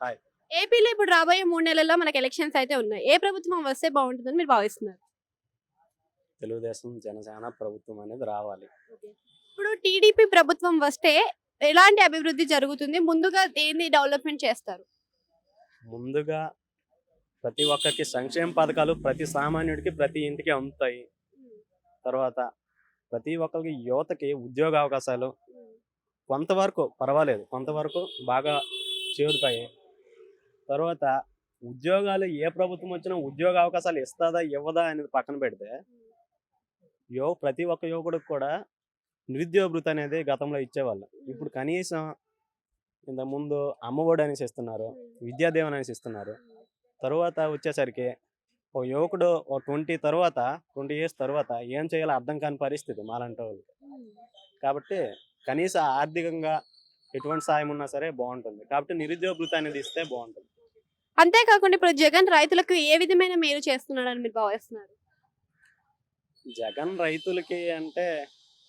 Hi. ఏపీలో ఇప్పుడు రాబోయే మూడు నెలల్లో మనకి ఎలక్షన్స్ అయితే ఉన్నాయి. ఏ ప్రభుత్వం వస్తే బాగుంటుందని మీరు భావిస్తున్నారు? తెలుగుదేశం జనసేన ప్రభుత్వం అనేది రావాలి. ఇప్పుడు టీడీపీ ప్రభుత్వం వస్తే ఎలాంటి అభివృద్ధి జరుగుతుంది? ముందుగా దేన్ని డెవలప్మెంట్ చేస్తారు? ముందుగా ప్రతి ఒక్కరికి సంక్షేమ పథకాలు ప్రతి సామాన్యుడికి ప్రతి ఇంటికి అందుతాయి తర్వాత ప్రతి ఒక్కరికి యువతకి ఉద్యోగ అవకాశాలు కొంతవరకు పర్వాలేదు. కొంతవరకు బాగా చేరుతాయి. తర్వాత ఉద్యోగాలు ఏ ప్రభుత్వం వచ్చినా ఉద్యోగ అవకాశాలు ఇస్తుందా ఇవ్వదా అనేది పక్కన పెడితే యువ ప్రతి ఒక్క యువకుడికి కూడా నిరుద్యోగ భృతి అనేది గతంలో ఇచ్చేవాళ్ళు. ఇప్పుడు కనీసం ఇంతకుముందు అమ్మఒడి అనేసి ఇస్తున్నారు విద్యాదేవన్ అనేసి ఇస్తున్నారు. తర్వాత వచ్చేసరికి ఒక యువకుడు ఒక ట్వంటీ తర్వాత ట్వంటీ ఇయర్స్ తర్వాత ఏం చేయాలో అర్థం కాని పరిస్థితి మాలాంటి వాళ్ళకి. కాబట్టి కనీస ఆర్థికంగా ఎటువంటి సాయం ఉన్నా సరే బాగుంటుంది. కాబట్టి నిరుద్యోగ భృతి అనేది ఇస్తే బాగుంటుంది. అంతేకాకుండా ఇప్పుడు జగన్ రైతులకు ఏ విధమైన మేలు చేస్తున్నాడని మీరు భావిస్తున్నారు? జగన్ రైతులకి అంటే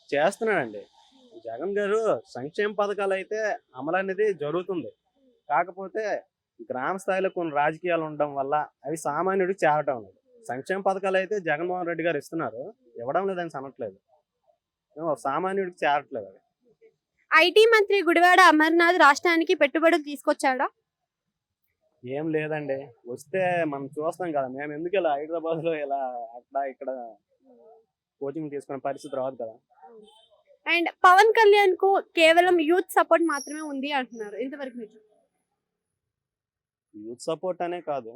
చేస్తున్నాడండి. జగన్ గారు సంక్షేమ పథకాలు అయితే అమలు అనేది జరుగుతుంది. కాకపోతే గ్రామ స్థాయిలో కొన్ని రాజకీయాలు ఉండడం వల్ల అవి సామాన్యుడికి చేరటం లేదు. సంక్షేమ పథకాలు అయితే జగన్మోహన్ రెడ్డి గారు ఇస్తున్నారు. ఇవ్వడం లేదని అనట్లేదు. సామాన్యుడికి చేరట్లేదు అవి. ఐటీ మంత్రి గుడివాడ అమర్నాథ్ రాష్ట్రానికి పెట్టుబడులు తీసుకొచ్చాడా? ఏం లేదండి. వస్తే మనం చూస్తాం కదా. మేము ఎందుకు ఇలా హైదరాబాద్లో ఇలా అక్కడ ఇక్కడ కోచింగ్ తీసుకునే పరిస్థితి రాదు కదా. అండ్ పవన్ కళ్యాణ్కు కేవలం యూత్ సపోర్ట్ మాత్రమే ఉంది అంటున్నారు. ఇంతవరకు మీరు. యూత్ సపోర్ట్ అనే కాదు.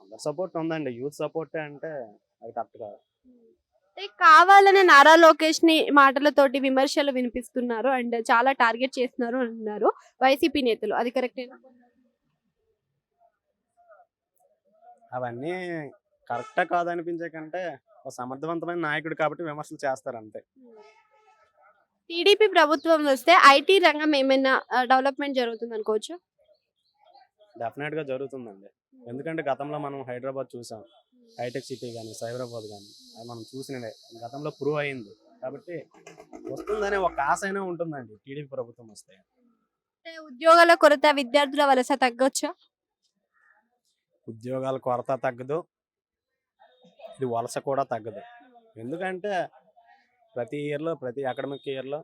అందరి సపోర్ట్ ఉందండి. యూత్ సపోర్ట్ అంటే అది కరెక్ట్ కాదు. కావాలనే నారా లోకేష్ని మాటలతోటి విమర్శలు వినిపిస్తున్నారు అండ్ చాలా టార్గెట్ చేస్తున్నారు అంటున్నారు వైసీపీ నేతలు. అది కరెక్టేనా అవన్నీ కరెక్టా కాదనిపించే కంటే ఒక సమర్థవంతమైన నాయకుడు కాబట్టి విమర్శలు చేస్తారు అంతే. టీడీపీ ప్రభుత్వం వస్తే ఐటీ రంగం ఏమైనా డెవలప్మెంట్ జరుగుతుంది అనుకోవచ్చు డెఫినెట్గా జరుగుతుందండి ఎందుకంటే గతంలో మనం హైదరాబాద్ చూసాం. హైటెక్ సిటీ కానీ సైబరాబాద్ కానీ అది మనం చూసినవే. గతంలో ప్రూవ్ అయింది. కాబట్టి వస్తుందనే ఒక ఆశ అయినా ఉంటుందండి టీడీపీ ప్రభుత్వం వస్తే. అంటే ఉద్యోగాల కొరత విద్యార్థుల వలస తగ్గొచ్చా? ఉద్యోగాల కొరత తగ్గదు. ఇది వలస కూడా తగ్గదు. ఎందుకంటే ప్రతి ఇయర్లో ప్రతి అకాడమిక్ ఇయర్లో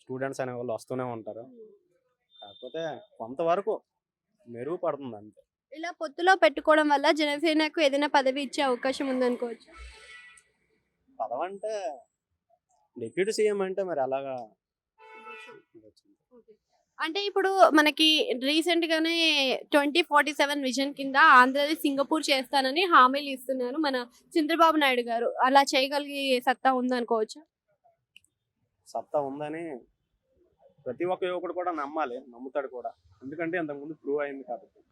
స్టూడెంట్స్ అనే వాళ్ళు వస్తూనే ఉంటారు. కాకపోతే కొంతవరకు మెరుగుపడుతుంది అంతే. ఇలా పొత్తులో పెట్టుకోవడం వల్ల జనసేనకు ఏదైనా పదవి ఇచ్చే అవకాశం ఉందనుకోవచ్చు? పదవంటే డిప్యూటీ సీఎం అంటే మరి అలాగా అంటే ఇప్పుడు మనకి రీసెంట్ గానే ట్వంటీ ఫార్టీ సెవెన్ విజన్ కింద ఆంధ్రప్రదేశ్ సింగపూర్ చేస్తానని హామీలు ఇస్తున్నారు మన చంద్రబాబు నాయుడు గారు. అలా చేయగలిగే సత్తా ఉందనుకోవచ్చు? సత్తా ఉందని ప్రతి ఒక్క యువకుడు కూడా నమ్మాలి నమ్ముతాడు కూడా. ఎందుకంటే అంతకుముందు ప్రూవ్ అయింది కాబట్టి.